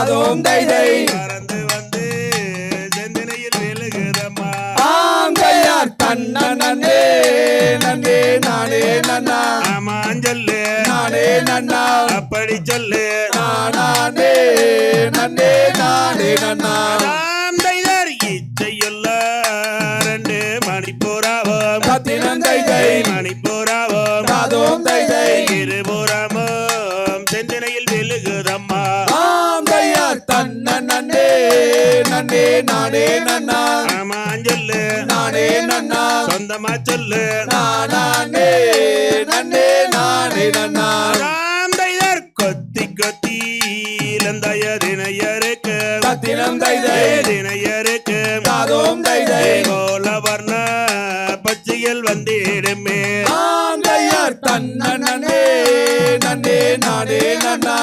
தாதோம் தைதை பறந்து வந்து செந்தினையில் விழுகுதம்மா. தாம் தையா தன்னன் நன்னே நன்னே நானே நன்னா. மாஞ்சல்லு நானே நன்னா. அப்படி சொல்லு. நானே நன்னே நானே நன்னா. நாம் தைதர் இச்சையுள்ள ரெண்டு மணிப்பூராவும். தத்தினம் தைதை மணிப்பூராவும். தாதோம் தைதை இருபுறமும் செந்தினையில் விழுகுதம்மா. ஆம் தன்ன நன்னே நானே நன்னா. மாஞ்சல்லு நானே நன்னா. சொந்தமா சொல்லு. நானே நன்னே நானே நன்னா. நாம் தைதர் கொத்தி கொத்தி இளந்தய தினையருக்கு தத்தினம் தைதை தினையருக்கு தாதோம் தைதை கோல வர்ண பச்சையில் வந்திடுமே. ஆம் தையார் தன்ன நன்னே நானே நன்னா.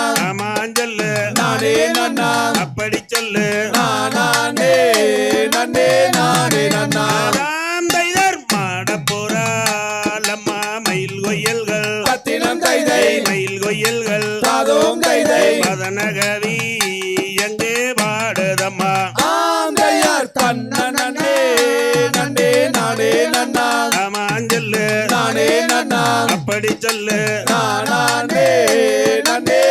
மாஞ்சல்லு நானே நன்னா. அப்படி சொல்லு. நானே நன்னே நானே நன்னா. தைதர் மாடப்புறாலம்மா மயில் கொய்யல்கள். தத்தினம் தைதை மயில் கொய்யல்கள். தாதோம் தைதை மதனகவி எங்கே பாடுதம்மா ஆம் தையார் தன்ன நன்னே நன்னே நானே நன்னா. மாஞ்சல்லு நானே நன்னா. அப்படி சொல்லு. நானே நன்னே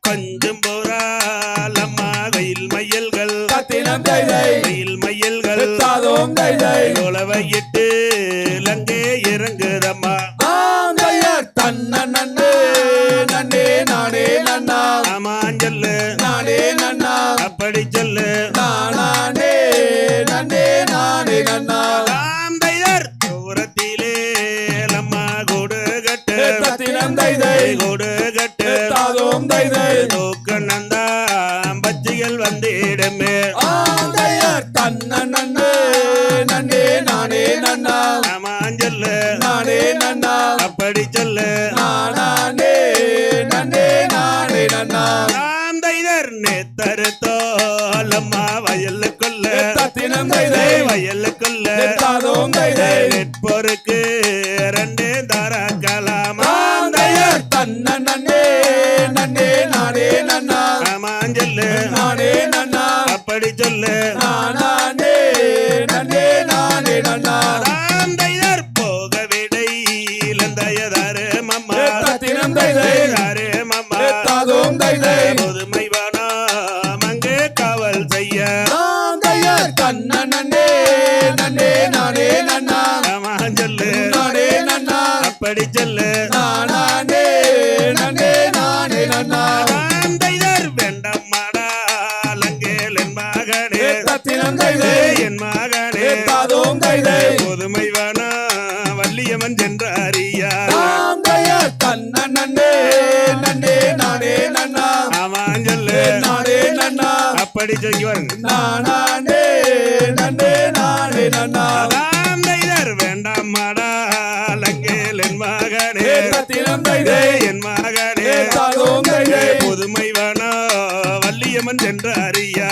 கொஞ்சம் போறாலம்மா வெயில் மயல்கள். வெயில் மயல்கள். தாதோம் நன்னே நன்னே நானே நன்னா. மாஞ்சல்லு நானே நன்னா. அப்படி சொல்லு. நானே நன்னே நானே நன்னா. நாம் தைதர் நேத்தருத்தோலம்மா வயலுக்குள்ள. தத்தினம் தைதை வயலுக்குள்ள. தாதோம் தைதை நெற்பொருக்கு ரெண்டு தரக்கலாமா தையார் தன்ன நன்னே நன்னே நானே நன்னா. மாஞ்சல்லு நானே நன்னா. அப்படி சொல்லு. மாஞ்சல்லு நானே நன்னா. அப்படி சொல்லி வருங்க நானே நன்னே நானே நன்னா. தைதர் வேண்டாம் மாடா லங்கேல் என் மகனே. தைதை. என் மகனே. புதுமை வேணா வள்ளியம்மன் சென்ற அறியா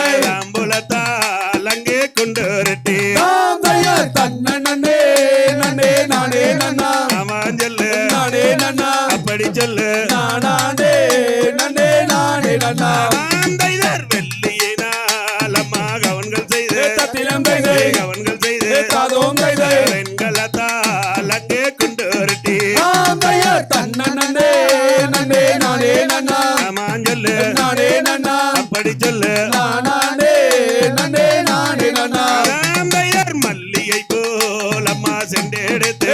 தாதோம் தைதை பாடி சொல்லு நானே நானே நானே நானாம்பையர் மல்லிகை போல் அம்மா சென்றெடுத்து.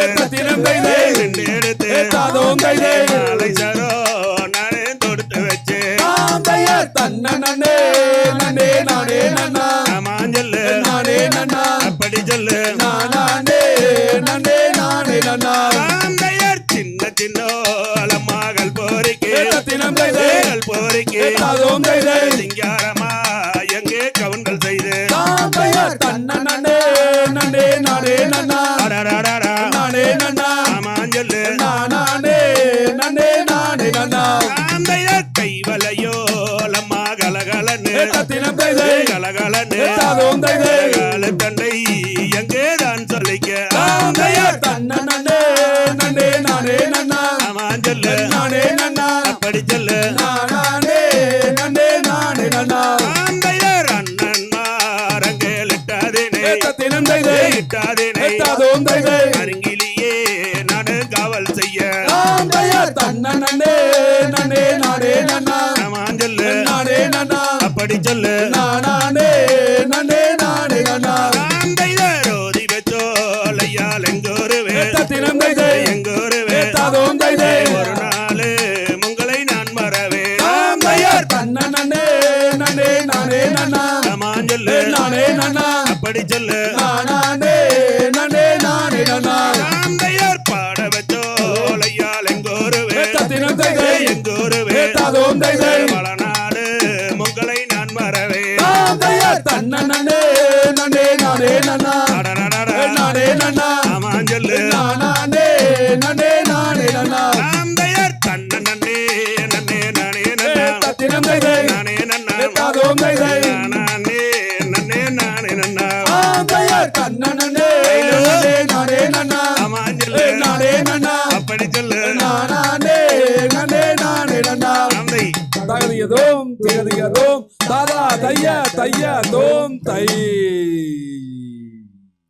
தைதை போரிக்கு தாதோம் தைதை சிங்காரமா எங்கே கவுண்டல் செய்து. தாந்தைய தன்ன நன்னே நன்னே நானே நன்னா. நானே நன்னா. நானே நன்னே நானே நன்னா. ஆந்தையர் கைவலையோ லம்மா கலகலன்னு. தத்தினம் தைதை கலகலன்னு. தாதோம் தைதை காலு தண்டை எங்கே தான் சொல்லிக்க? தாந்தைய ஆந்தையர் தன்ன நன்னே நன்னே நானே நன்னா. மாஞ்சல்லு நானே நன்னா. அப்படி சொல்லு நானே நன்னே நானே நன்னா. ஆந்தையர் அண்ணன்மார் அங்கே இட்டாதேனே தத்தினம் தைதை இட்டாதேனே தாதோம் தைதை அருங்கிலேயே நானு காவல் செய்ய. தாந்தைய தன்ன நன்னே நன்னே நானே நன்னா. மாஞ்சல்லு நானே நன்னா. அப்படி சொல்லு. நானே நன்னே எங்கோருவே தாதோம் தைதை தகதியதோம் திகதியதோம் தாதா தைய தைய தோம் தை